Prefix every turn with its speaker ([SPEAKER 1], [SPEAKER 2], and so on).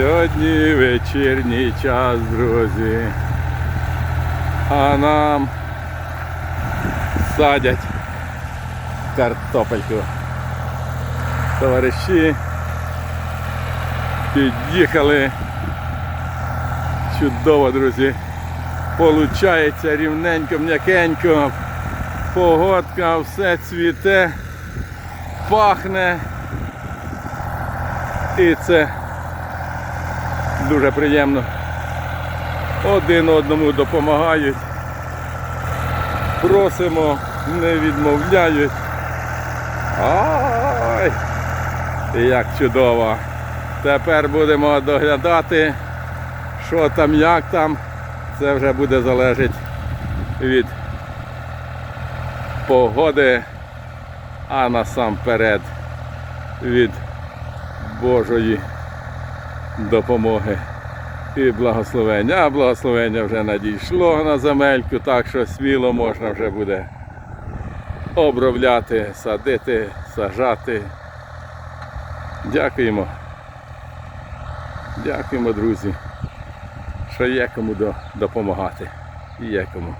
[SPEAKER 1] Сьогодні вечірній час, друзі. А нам садять картопельку. Товариші під'їхали. Чудово, друзі. Получається рівненько, м'якенько. Погодка, все цвіте, пахне. І це дуже приємно. Один одному допомагають. Просимо, не відмовляють. Ай! Як чудово. Тепер будемо доглядати, що там, як там. Це вже буде залежати від погоди, а насамперед від Божої допомоги і благословення. А благословення вже надійшло на земельку, так що сміло можна вже буде обробляти, садити, сажати. Дякуємо. Дякуємо, друзі, що є кому до- допомагати. Є кому.